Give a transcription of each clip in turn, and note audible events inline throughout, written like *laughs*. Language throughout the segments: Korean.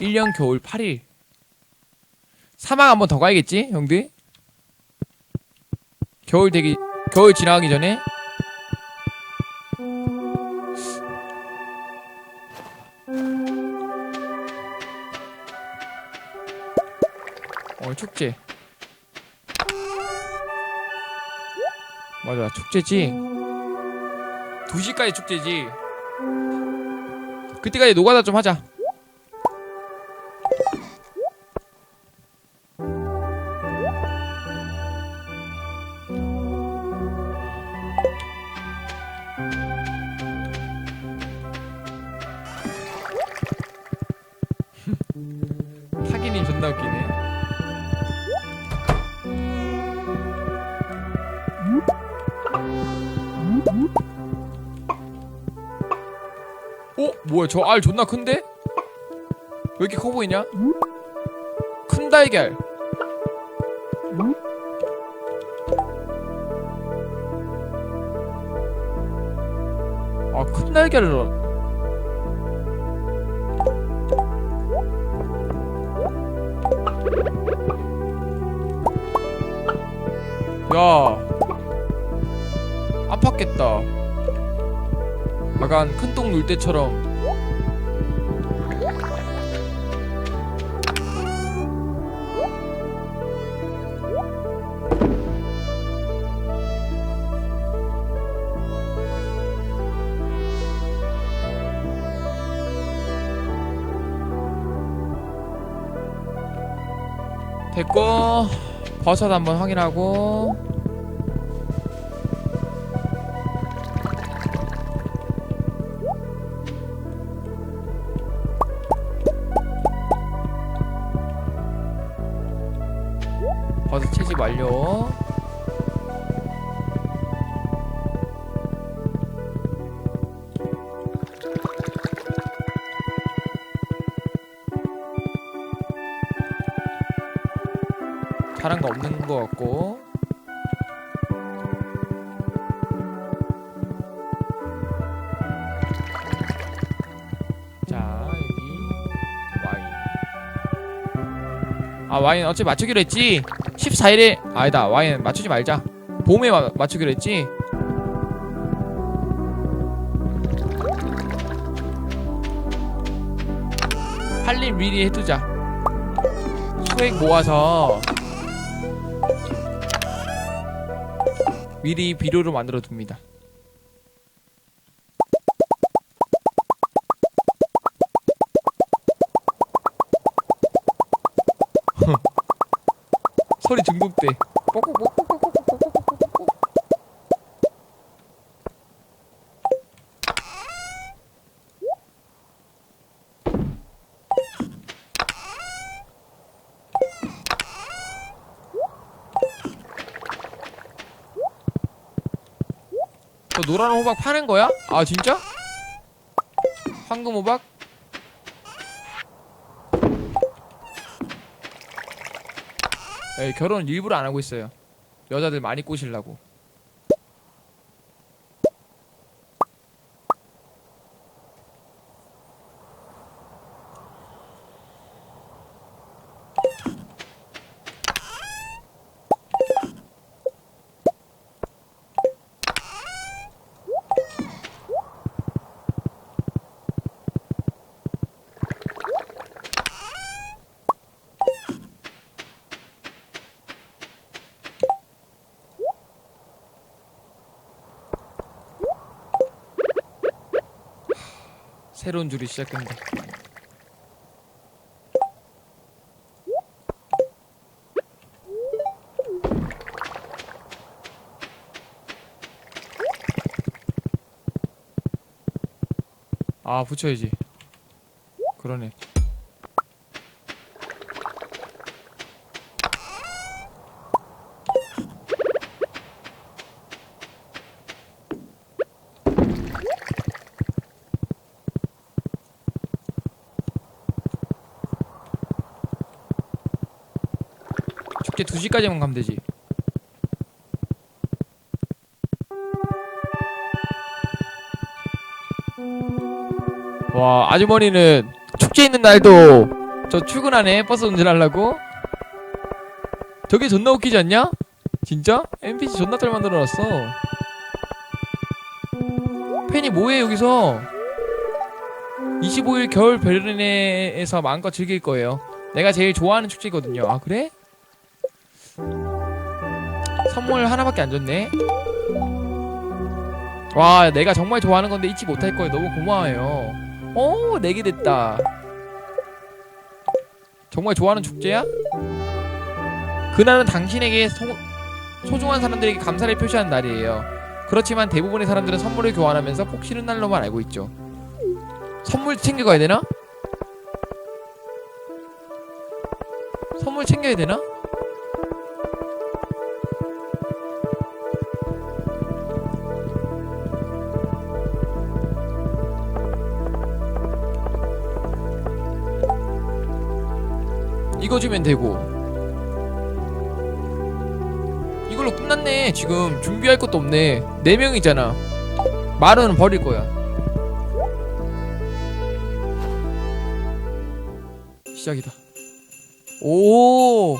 1년 겨울 8일. 사막 한번 더 가야겠지, 형들? 겨울 되기, 겨울 지나가기 전에. 어, 축제. 맞아, 축제지. 2시까지 축제지. 그때까지 노가다 좀 하자. 뭐야? 저 알 존나 큰데? 왜 이렇게 커 보이냐? 큰 달걀. 아 큰 달걀을 넣어. 야. 아팠겠다. 약간 큰똥눌 때처럼 됐고 버섯 한번 확인하고 다른 거 없는 거 같고. 자 여기 와인. 아 와인 어차피 맞추기로 했지? 14일에 아니다 와인 맞추지 말자. 봄에 마, 맞추기로 했지? 할일 미리 해두자. 수액 모아서 미리 비료를 만들어 둡니다. 노란 호박 파는 거야? 아 진짜? 황금 호박? 에 결혼 일부러 안 하고 있어요. 여자들 많이 꼬시려고. 새로운 줄이 시작된다. 아 붙여야지. 그러네. 축제 2시까지만 가면 되지. 와, 아주머니는 축제 있는 날도 저 출근하네 버스 운전하려고 저게 존나 웃기지 않냐? 진짜? NPC 존나 잘 만들어놨어 팬이 뭐해 여기서 25일 겨울 베르린에서 마음껏 즐길 거예요 내가 제일 좋아하는 축제거든요 아 그래? 선물 하나밖에 안 줬네 와 내가 정말 좋아하는 건데 잊지 못할 거예요 너무 고마워요 오 내게 됐다 정말 좋아하는 축제야? 그날은 당신에게 소, 소중한 사람들에게 감사를 표시하는 날이에요 그렇지만 대부분의 사람들은 선물을 교환하면서 폭 쉬는 날로만 알고 있죠 선물 챙겨가야 되나? 선물 챙겨야 되나? 이거 주면 되고. 이걸로 끝났네. 지금 준비할 것도 없네. 4명이잖아. 말은 버릴 거야. 시작이다. 오!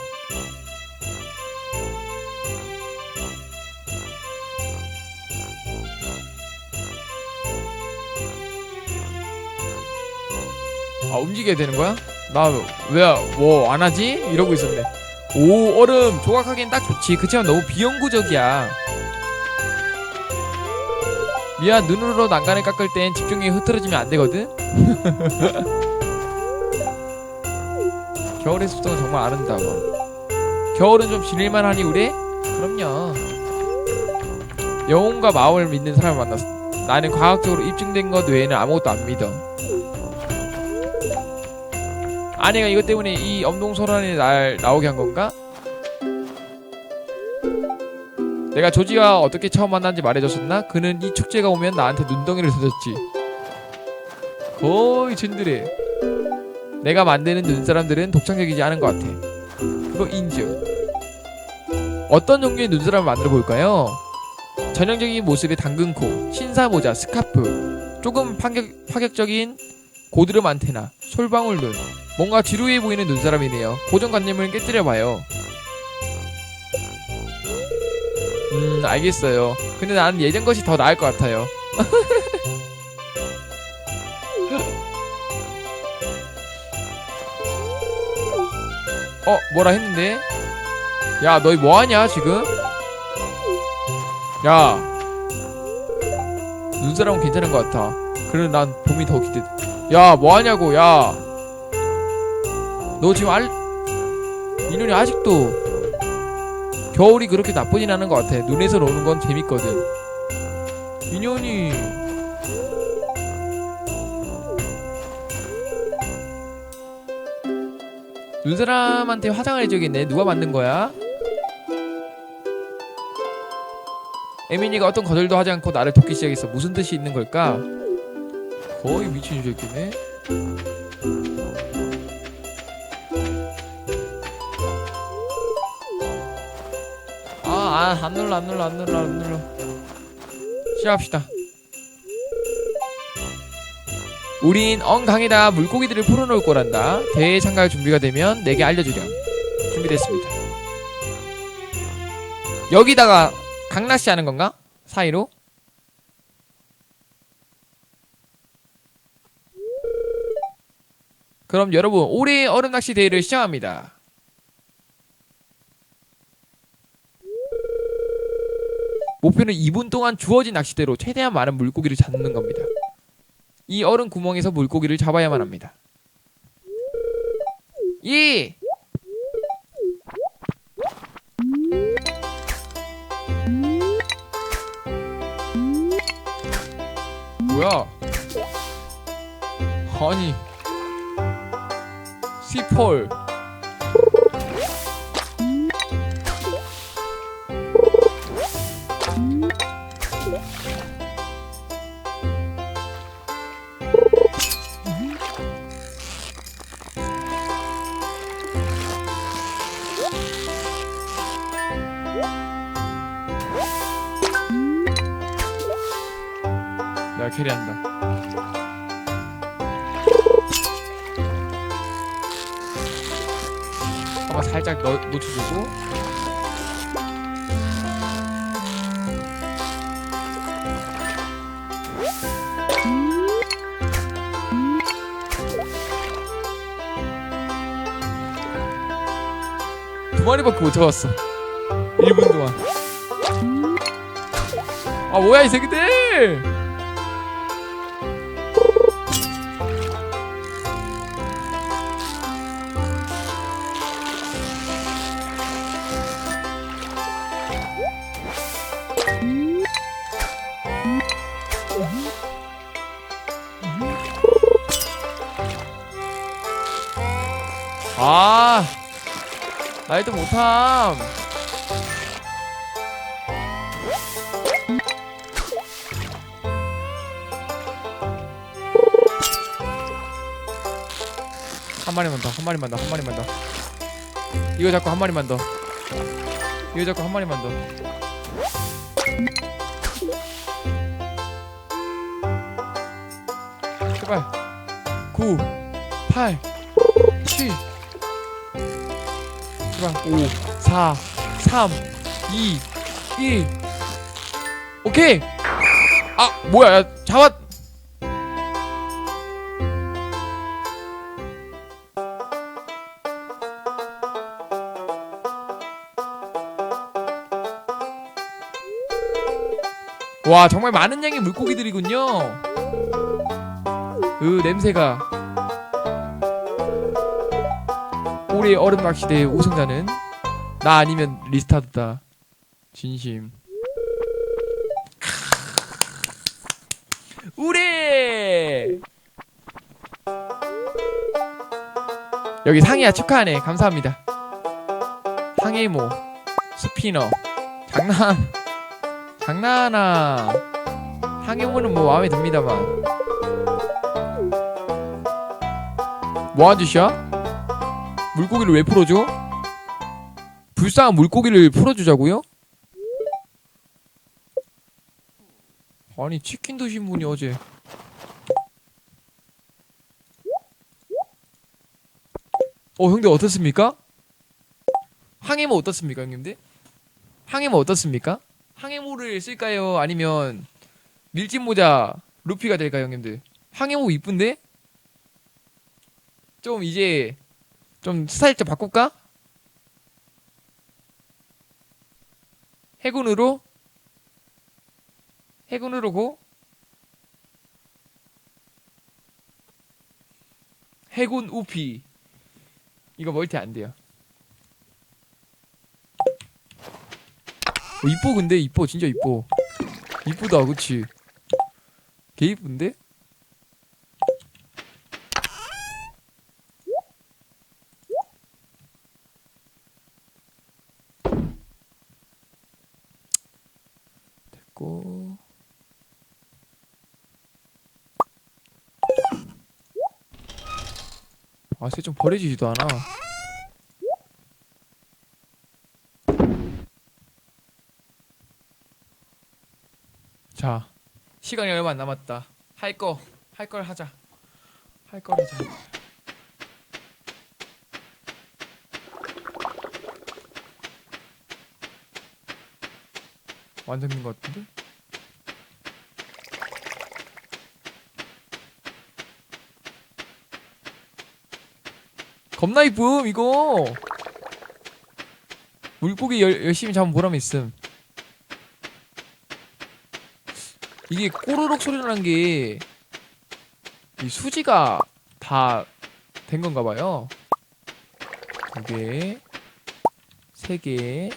아 움직여야 되는 거야? 나왜뭐 안 하지? 이러고 있었네. 오 얼음 조각하기엔 딱 좋지. 그치만 너무 비영구적이야. 미안 눈으로 난간을 깎을 땐 집중력이 흐트러지면 안 되거든. *laughs* 겨울의 습성은 정말 아름다워. 겨울은 좀 지낼만 하니 우리? 그럼요. 영혼과 마음을 믿는 사람을 만났어. 나는 과학적으로 입증된 것 외에는 아무것도 안 믿어. 아내가 이것 때문에 이 엄동설환에 날 나오게 한 건가? 내가 조지가 어떻게 처음 만난지 말해줬었나? 그는 이 축제가 오면 나한테 눈덩이를 던졌지. 거의 진드래. 내가 만드는 눈사람들은 독창적이지 않은 것 같아. 그거 인증. 어떤 종류의 눈사람을 만들어 볼까요? 전형적인 모습의 당근코, 신사모자, 스카프, 조금 파격, 파격적인 고드름 안테나, 솔방울 눈, 뭔가 지루해 보이는 눈사람이네요. 고정관념을 깨뜨려봐요. 음, 알겠어요. 근데 나는 예전 것이 더 나을 것 같아요. *laughs* 어, 뭐라 했는데? 야, 너희 뭐하냐, 지금? 야. 눈사람은 괜찮은 것 같아. 그래, 난 봄이 더 기대. 야, 뭐하냐고, 야. 너 지금 알 인연이 아직도 겨울이 그렇게 나쁘진 않은 것 같아. 눈에서 노는 건 재밌거든. 인연이 눈사람한테 화장을 해줘야겠네. 누가 만든 거야? 에미니가 어떤 거절도 하지 않고 나를 돕기 시작했어. 무슨 뜻이 있는 걸까? 거의 미친 새끼네. 아, 아, 안 눌러, 안 눌러, 안 눌러, 안 눌러. 시작합시다. 우린 엉강에다 물고기들을 풀어놓을 거란다. 대회에 참가할 준비가 되면 내게 알려주렴. 준비됐습니다. 여기다가 강낚시 하는 건가? 사이로? 그럼 여러분 올해의 얼음 낚시 대회를 시작합니다. 목표는 2분 동안 주어진 낚싯대로 최대한 많은 물고기를 잡는 겁니다. 이 얼음 구멍에서 물고기를 잡아야만 합니다. 예! 뭐야? 아니 시폴 내가 캐리한다 한번 살짝 넣, 놓쳐주고. 두 마리밖에 못 잡았어. 1분 동안. 아 뭐야 이 새끼들 아 나이도 못함 한 마리만 더, 한 마리만 더, 한 마리만 더. 이거 잡고 한 마리만 더. 이거 잡고 한 마리만 더. 제발. 9, 8, 7. 제발. 5, 4, 3, 2, 1. 오케이. 아, 뭐야? 야, 잡았. 와 정말 많은 양의 물고기들이군요. 으 냄새가. 올해 얼음 낚 시대 우승자는 나 아니면 리스타드다. 진심. 우리 여기 상이야 축하하네 감사합니다. 상해모 스피너 장난 장난하나 상해모는 뭐 마음에 듭니다만 짓이야? 물고기를 왜 풀어줘? 불쌍한 물고기를 풀어주자고요? 아니 치킨 드신 분이 어제 어 형들 어떻습니까? 항해모 어떻습니까 형님들? 항해모 어떻습니까? 항해모를 쓸까요? 아니면 밀짚 모자 루피가 될까요 형님들? 항해모 이쁜데? 좀 이제 좀 스타일 좀 바꿀까? 해군으로? 해군으로 고? 해군 우피 이거 멀티 안 돼요 어, 이뻐 근데 이뻐 진짜 이뻐 이쁘다 그치 개 이쁜데? 됐고 아쟤 좀 버려지지도 않아. 자 시간이 얼마 안 남았다. 할 거 할 걸 하자. 할 걸 하자. 완전 된것 같은데? 겁나 이쁨 이거 물고기 열, 열심히 잡은 보람이 있음 이게 꼬르륵 소리 나는 게 이 수지가 다 된 건가 봐요. 두 개, 세 개,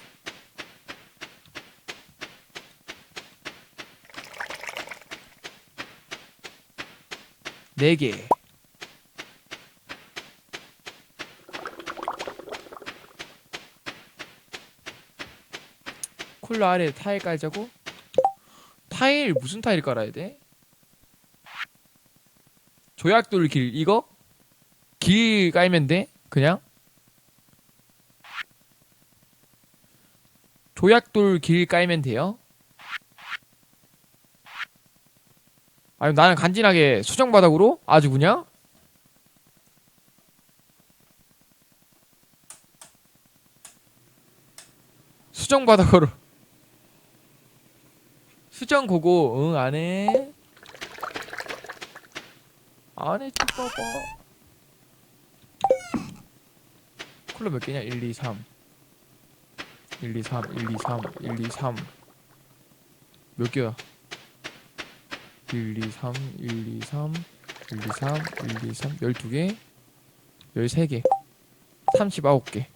네 개. 쿨러 아래 타일 깔자고? 타일 무슨 타일 깔아야 돼? 조약돌 길 이거? 길 깔면 돼? 그냥? 조약돌 길 깔면 돼요? 아니 나는 간지나게 수정 바닥으로 아주 그냥 수정 걸어. 수정 고고 응 안해. 안해 쭈빠봐. 쿨러 몇 개냐? 1, 2, 3. 1, 2, 3, 1, 2, 3, 1, 2, 3. 몇 개야? 1, 2, 3, 1, 2, 3, 1, 2, 3, 1, 2, 3, 12개, 13개, 39개.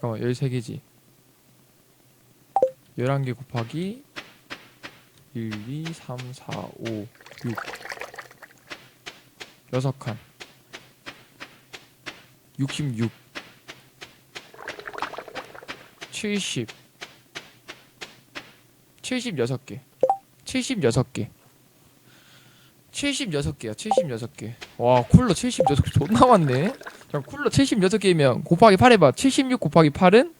잠깐만, 13개지. 11개 곱하기 1, 2, 3, 4, 5, 6. 6칸. 66. 70 76개 76개 76개야 76개. 와 쿨러 76개 존나 많네. 자 쿨러 76개면 곱하기 8 해봐. 76 곱하기 8은?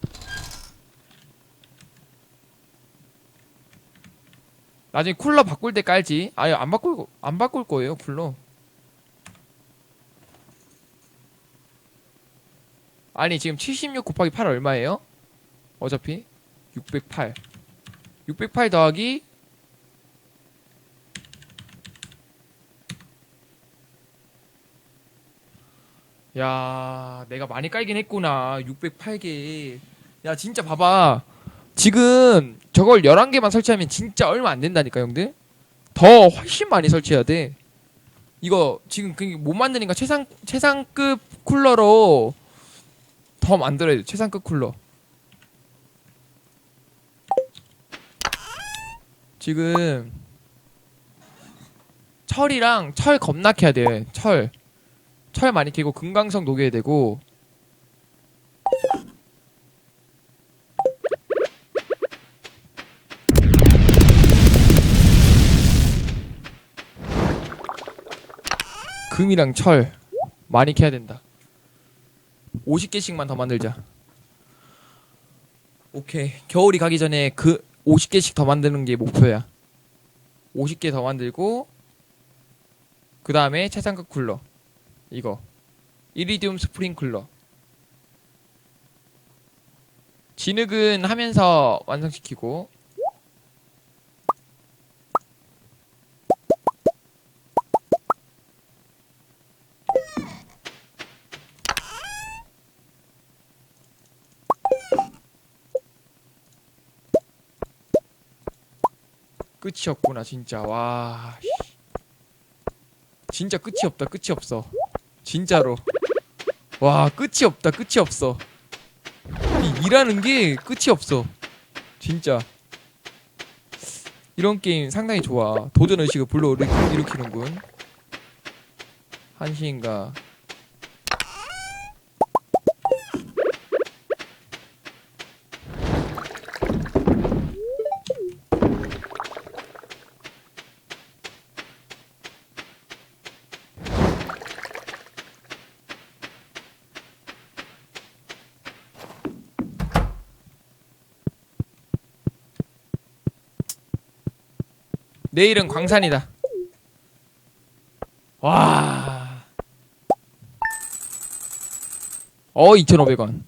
나중에 쿨러 바꿀 때 깔지. 아니 안 바꿀 거- 안 바꿀 거예요 쿨러. 아니 지금 76 곱하기 8 얼마예요? 어차피? 608 608 더하기 야 내가 많이 깔긴 했구나 608개 야 진짜 봐봐 지금 저걸 11개만 설치하면 진짜 얼마 안 된다니까 형들 더 훨씬 많이 설치해야 돼 이거 지금 그못 만드니까 최상 최상급 쿨러로 더 만들어야 돼 최상급 쿨러 지금 철이랑 철 겁나 캐야 돼. 철. 철 많이 캐고 금강석 녹여야 되고 금이랑 철 많이 캐야 된다. 50개씩만 더 만들자. 오케이. 겨울이 가기 전에 그 50개씩 더 만드는 게 목표야. 50개 더 만들고 그 다음에 최상급 쿨러 이거. 이리디움 스프링클러. 진흙은 하면서 완성시키고. 끝이 없구나 진짜. 와 씨. 진짜 끝이 없다 끝이 없어 진짜로. 와 끝이 없다 끝이 없어. 이 일하는 게 끝이 없어. 진짜. 이런 게임 상당히 좋아. 도전 의식을 불러 일으키는군. 한시인가 내일은 광산이다. 와. 어, 2,500원.